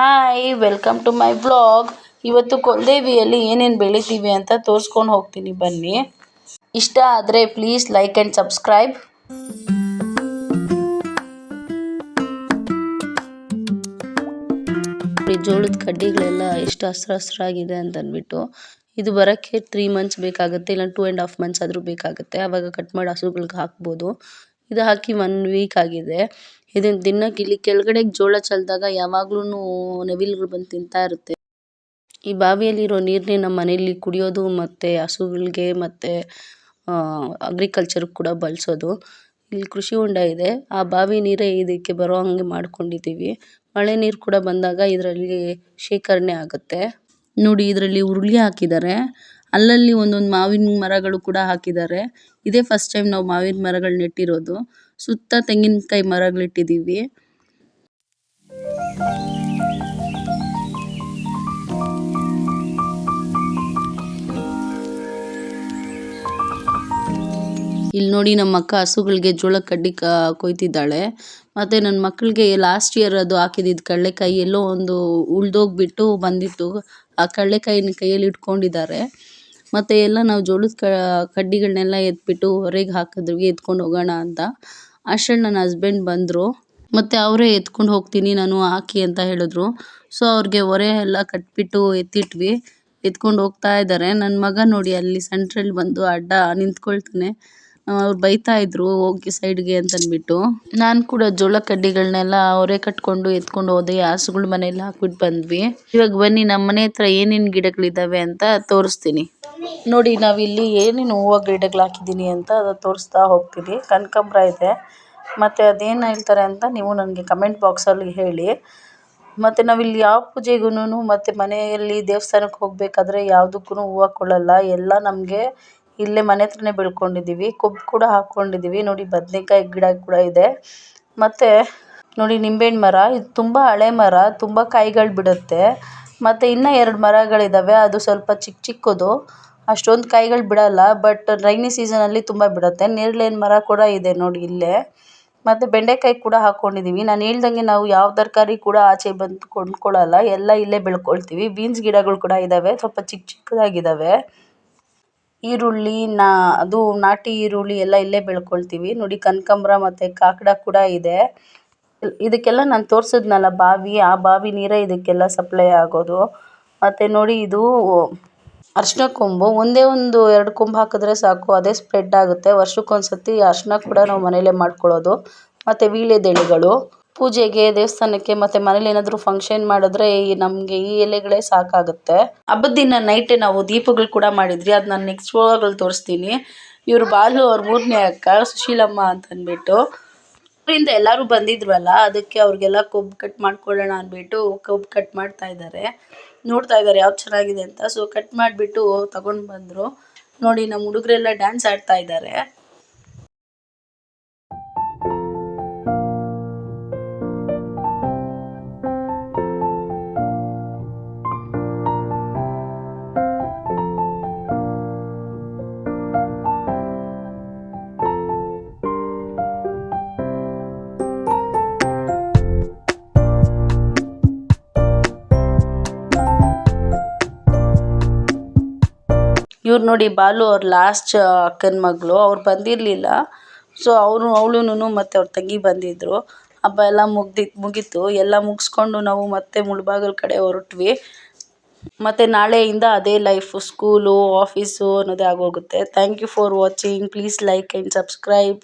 Hi welcome to my blog ಇವತ್ತು ಕೊಲ್ದೇವಿಯಲ್ಲಿ ಏನೇನು ಬೆಳಿತೀವಿ ಅಂತ ತೋರಿಸ್ಕೊಂಡು ಹೋಗ್ತೀನಿ ಬನ್ನಿ. ಇಷ್ಟ ಆದರೆ ಪ್ಲೀಸ್ ಲೈಕ್ ಆ್ಯಂಡ್ ಸಬ್ಸ್ಕ್ರೈಬ್ ಜೋಳದ ಕಡ್ಡಿಗಳೆಲ್ಲ ಎಷ್ಟು ಹಸ್ರ ಹಸ್ರಾಗಿದೆ ಅಂತ ಅಂದ್ಬಿಟ್ಟು ಇದು ಬರೋಕ್ಕೆ ತ್ರೀ ಮಂತ್ಸ್ ಬೇಕಾಗುತ್ತೆ, ಇಲ್ಲ ಟೂ ಆ್ಯಂಡ್ ಹಾಫ್ ಮಂತ್ಸ್ ಆದರೂ ಬೇಕಾಗುತ್ತೆ. ಆವಾಗ ಕಟ್ ಮಾಡಿ ಹಸುಗಳ್ಗೆ ಹಾಕ್ಬೋದು. ಇದು ಹಾಕಿ ಒನ್ ವೀಕ್ ಆಗಿದೆ. ಇದನ್ನು ದಿನಕ್ಕೆ ಇಲ್ಲಿ ಕೆಳಗಡೆ ಜೋಳ ಚೆಲ್ಲಿದಾಗ ಯಾವಾಗ್ಲೂನು ನವಿಲುಗಳು ಬಂದು ತಿಂತಾ ಇರುತ್ತೆ. ಈ ಬಾವಿಯಲ್ಲಿರೋ ನೀರನ್ನೇ ನಮ್ಮ ಮನೆಯಲ್ಲಿ ಕುಡಿಯೋದು ಮತ್ತೆ ಹಸುಗಳಿಗೆ ಮತ್ತೆ ಅಗ್ರಿಕಲ್ಚರ್ ಕೂಡ ಬಳಸೋದು. ಇಲ್ಲಿ ಕೃಷಿ ಹೊಂಡ ಇದೆ. ಆ ಬಾವಿ ನೀರೇ ಇದಕ್ಕೆ ಬರೋ ಹಂಗೆ ಮಾಡ್ಕೊಂಡಿದ್ದೀವಿ. ಮಳೆ ನೀರು ಕೂಡ ಬಂದಾಗ ಇದರಲ್ಲಿ ಶೇಖರಣೆ ಆಗುತ್ತೆ. ನೋಡಿ, ಇದರಲ್ಲಿ ಉರುಳಿ ಹಾಕಿದ್ದಾರೆ. ಅಲ್ಲಲ್ಲಿ ಒಂದೊಂದು ಮಾವಿನ ಮರಗಳು ಕೂಡ ಹಾಕಿದ್ದಾರೆ ಇದೇ ಫಸ್ಟ್ ಟೈಮ್ ನಾವು ಮಾವಿನ ಮರಗಳು ನೆಟ್ಟಿರೋದು. ಸುತ್ತ ತೆಂಗಿನಕಾಯಿ ಮರಗಳಿಟ್ಟಿದ್ದೀವಿ ಇಲ್ಲಿ ನೋಡಿ ನಮ್ಮ ಅಕ್ಕ ಹಸುಗಳಿಗೆ ಜೋಳ ಕಡ್ಡಿ ಕೊಯ್ತಿದ್ದಾಳೆ. ಮತ್ತೆ ನನ್ನ ಮಕ್ಕಳಿಗೆ ಲಾಸ್ಟ್ ಇಯರ್ ಅದು ಹಾಕಿದಿದ್ದು ಕಡಲೆಕಾಯಿ ಎಲ್ಲೋ ಒಂದು ಉಳ್ದೋಗ್ಬಿಟ್ಟು ಬಂದಿತ್ತು. ಆ ಕಡಲೆಕಾಯಿನ ಕೈಯಲ್ಲಿ ಇಟ್ಕೊಂಡಿದ್ದಾರೆ. ಮತ್ತು ಎಲ್ಲ ನಾವು ಜೋಳದ ಕಡ್ಡಿಗಳನ್ನೆಲ್ಲ ಎತ್ಬಿಟ್ಟು ಹೊರಗೆ ಹಾಕಿದ್ವಿ ಎತ್ಕೊಂಡು ಹೋಗೋಣ ಅಂತ. ಅಷ್ಟ್ರಲ್ಲಿ ನನ್ನ ಹಸ್ಬೆಂಡ್ ಬಂದರು. ಮತ್ತು ಅವರೇ ಎತ್ಕೊಂಡು ಹೋಗ್ತೀನಿ, ನಾನು ಹಾಕಿ ಅಂತ ಹೇಳಿದ್ರು. ಸೊ ಅವ್ರಿಗೆ ಹೊರೆ ಎಲ್ಲ ಕಟ್ಬಿಟ್ಟು ಎತ್ತಿಟ್ವಿ. ಎತ್ಕೊಂಡು ಹೋಗ್ತಾ ಇದ್ದಾರೆ. ನನ್ನ ಮಗ ನೋಡಿ ಅಲ್ಲಿ ಸೆಂಟ್ರಲ್ಲಿ ಬಂದು ಅಡ್ಡ ನಿಂತ್ಕೊಳ್ತಾನೆ. ಅವ್ರು ಬೈತಾ ಇದ್ರು, ಹೋಗಿ ಸೈಡ್ಗೆ ಅಂತ ಅಂದ್ಬಿಟ್ಟು. ನಾನು ಕೂಡ ಜೋಳ ಕಡ್ಡಿಗಳನ್ನೆಲ್ಲ ಹೊರೆ ಕಟ್ಕೊಂಡು ಎತ್ಕೊಂಡು ಹೋದೆ, ಹಸುಗಳ ಮನೆಯಲ್ಲಿ ಹಾಕ್ಬಿಟ್ಟು ಬಂದ್ವಿ. ಇವಾಗ ಬನ್ನಿ ನಮ್ಮ ಮನೆ ಹತ್ರ ಏನೇನು ಗಿಡಗಳಿದ್ದಾವೆ ಅಂತ ತೋರಿಸ್ತೀನಿ. ನೋಡಿ, ನಾವಿಲ್ಲಿ ಏನೇನು ಹೂವು ಗಿಡಗಳು ಹಾಕಿದ್ದೀನಿ ಅಂತ ತೋರಿಸ್ತಾ ಹೋಗ್ತೀನಿ ಕನಕಾಂಬರ ಇದೆ. ಮತ್ತು ಅದೇನು ಹೇಳ್ತಾರೆ ಅಂತ ನೀವು ನನಗೆ ಕಮೆಂಟ್ ಬಾಕ್ಸಲ್ಲಿ ಹೇಳಿ. ಮತ್ತು ನಾವಿಲ್ಲಿ ಯಾವ ಪೂಜೆಗೂ ಮತ್ತು ಮನೆಯಲ್ಲಿ ದೇವಸ್ಥಾನಕ್ಕೆ ಹೋಗಬೇಕಾದ್ರೆ ಯಾವುದಕ್ಕೂ ಹೂವು ಹಾಕೊಳ್ಳಲ್ಲ ಎಲ್ಲ ನಮಗೆ ಇಲ್ಲೇ ಮನೆ ಹತ್ರನೇ ಬೆಳ್ಕೊಂಡಿದ್ದೀವಿ ಕೊಬ್ಬು ಕೂಡ ಹಾಕ್ಕೊಂಡಿದ್ದೀವಿ ನೋಡಿ, ಬದನೆಕಾಯಿ ಗಿಡ ಕೂಡ ಇದೆ. ಮತ್ತು ನೋಡಿ, ನಿಂಬೆಹಣ್ಣು ಮರ. ಇದು ತುಂಬ ಹಳೆ ಮರ. ತುಂಬ ಕಾಯಿಗಳು ಬಿಡುತ್ತೆ. ಮತ್ತು ಇನ್ನೂ ಎರಡು ಮರಗಳಿದ್ದಾವೆ ಅದು ಸ್ವಲ್ಪ ಚಿಕ್ಕ ಚಿಕ್ಕದು. ಅಷ್ಟೊಂದು ಕಾಯಿಗಳು ಬಿಡೋಲ್ಲ ಬಟ್ ರೈನಿ ಸೀಸನಲ್ಲಿ ತುಂಬ ಬಿಡುತ್ತೆ. ನೇರಳೆನ ಮರ ಕೂಡ ಇದೆ ನೋಡಿ ಇಲ್ಲೇ. ಮತ್ತು ಬೆಂಡೆಕಾಯಿ ಕೂಡ ಹಾಕ್ಕೊಂಡಿದ್ದೀವಿ ನಾನು ಹೇಳ್ದಂಗೆ ನಾವು ಯಾವ ತರಕಾರಿ ಕೂಡ ಆಚೆ ಬಂದು ಕೊಂಡ್ಕೊಳ್ಳಲ್ಲ ಎಲ್ಲ ಇಲ್ಲೇ ಬೆಳ್ಕೊಳ್ತೀವಿ. ಬೀನ್ಸ್ ಗಿಡಗಳು ಕೂಡ ಇದ್ದಾವೆ ಸ್ವಲ್ಪ ಚಿಕ್ಕ ಚಿಕ್ಕದಾಗಿದ್ದಾವೆ ಈರುಳ್ಳಿ, ನಾ, ಅದು ನಾಟಿ ಈರುಳ್ಳಿ ಎಲ್ಲ ಇಲ್ಲೇ ಬೆಳ್ಕೊಳ್ತೀವಿ. ನೋಡಿ ಕನಕಾಂಬ್ರ ಮತ್ತು ಕಾಕಡ ಕೂಡ ಇದೆ. ಇದಕ್ಕೆಲ್ಲ ನಾನು ತೋರಿಸಿದ್ನಲ್ಲ, ಬಾವಿ, ಆ ಬಾವಿ ನೀರೇ ಇದಕ್ಕೆಲ್ಲ ಸಪ್ಲೈ ಆಗೋದು. ಮತ್ತು ನೋಡಿ ಇದು ಅರಿಶಿನ ಕೊಂಬು. ಒಂದೇ ಒಂದು ಎರಡು ಕೊಂಬು ಹಾಕಿದ್ರೆ ಸಾಕು. ಅದೇ ಸ್ಪ್ರೆಡ್ ಆಗುತ್ತೆ. ವರ್ಷಕ್ಕೊಂದ್ಸತಿ ಅರಿಶಿನ ಕೂಡ ನಾವು ಮನೆಯಲ್ಲೇ ಮಾಡ್ಕೊಳ್ಳೋದು. ಮತ್ತು ವೀಳ್ಯದೆಲೆಗಳು ಪೂಜೆಗೆ, ದೇವಸ್ಥಾನಕ್ಕೆ ಮತ್ತು ಮನೇಲಿ ಏನಾದರೂ ಫಂಕ್ಷನ್ ಮಾಡಿದ್ರೆ ಈ ನಮಗೆ ಈ ಎಲೆಗಳೇ ಸಾಕಾಗುತ್ತೆ. ಹಬ್ಬದ ದಿನ ನೈಟೇ ನಾವು ದೀಪಗಳು ಕೂಡ ಮಾಡಿದ್ವಿ. ಅದು ನಾನು ನೆಕ್ಸ್ಟ್ ವ್ಲಾಗಲ್ಲಿ ತೋರಿಸ್ತೀನಿ. ಇವರು ಬಾಲು ಅವ್ರ ಮೂರನೇ ಅಕ್ಕ, ಸುಶೀಲಮ್ಮ ಅಂತ ಅಂದ್ಬಿಟ್ಟು ಊರಿಂದ ಎಲ್ಲರೂ ಬಂದಿದ್ರಲ್ಲ ಅದಕ್ಕೆ ಅವ್ರಿಗೆಲ್ಲ ಕೊಬ್ಬು ಕಟ್ ಮಾಡ್ಕೊಳ್ಳೋಣ ಅಂದ್ಬಿಟ್ಟು ಕೊಬ್ಬು ಕಟ್ ಮಾಡ್ತಾ ಇದ್ದಾರೆ. ನೋಡ್ತಾ ಇದ್ದಾರೆ ಯಾವ್ದು ಚೆನ್ನಾಗಿದೆ ಅಂತ. ಸೊ ಕಟ್ ಮಾಡಿಬಿಟ್ಟು ತಗೊಂಡು ಬಂದರು. ನೋಡಿ, ನಮ್ಮ ಹುಡುಗರೆಲ್ಲ ಡ್ಯಾನ್ಸ್ ಆಡ್ತಾ ಇದ್ದಾರೆ. ಇವ್ರು ನೋಡಿ ಬಾಲು ಅವ್ರ ಲಾಸ್ಟ್ ಅಕ್ಕನ ಮಗಳು, ಅವ್ರು ಬಂದಿರಲಿಲ್ಲ. ಸೊ ಅವರು ಅವಳುನು ಮತ್ತು ಅವ್ರ ತಂಗಿ ಬಂದಿದ್ದರು ಹಬ್ಬ ಎಲ್ಲ ಮುಗ್ದಿತ್ತು ಮುಗೀತು. ಎಲ್ಲ ಮುಗಿಸ್ಕೊಂಡು ನಾವು ಮತ್ತೆ ಮುಳಬಾಗಿಲು ಕಡೆ ಹೊರಟ್ವಿ. ಮತ್ತು ನಾಳೆಯಿಂದ ಅದೇ ಲೈಫು ಸ್ಕೂಲು ಆಫೀಸು ಅನ್ನೋದೇ ಆಗೋಗುತ್ತೆ. Thank you for watching please like and subscribe